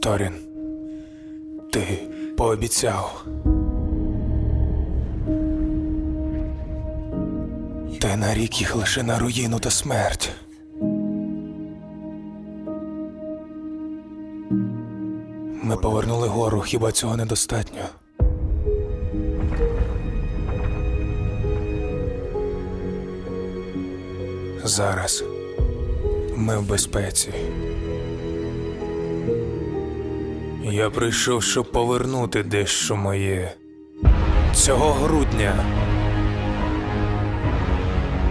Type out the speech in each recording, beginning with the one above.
Торін, ти пообіцяв. Ти нарік їх лише на руїну та смерть. Ми повернули гору, хіба цього недостатньо? Зараз ми в безпеці. Я прийшов, щоб повернути дещо моє. Цього грудня.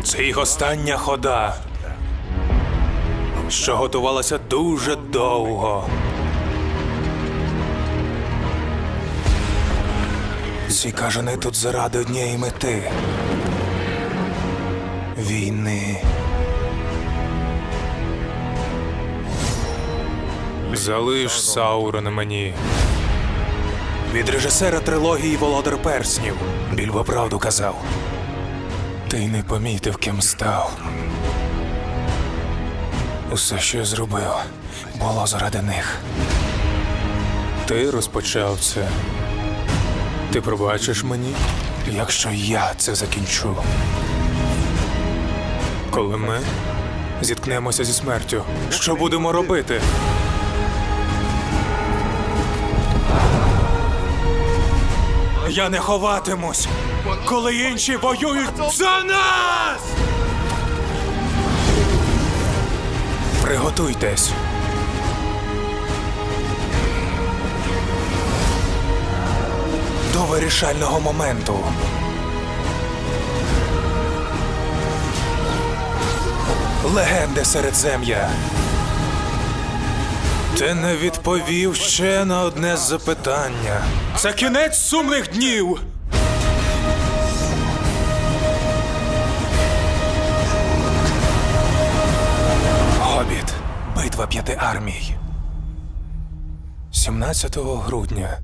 Це їх остання хода, що готувалася дуже довго. Ці кажани тут заради однієї мети. Війни. Залиш Саурона мені. Від режисера трилогії Володар Перснів. Більбо правду казав. Ти не помітив, ким став. Усе, що я зробив, було заради них. Ти розпочав це. Ти пробачиш мені, якщо я це закінчу. Коли ми зіткнемося зі смертю, що будемо робити? Я не ховатимусь, коли інші воюють за нас! Приготуйтесь. До вирішального моменту. Легенди Середзем'я. Ти не відповів ще на одне запитання. Це кінець сумних днів. Гобіт. Битва п'яти армій. 17 грудня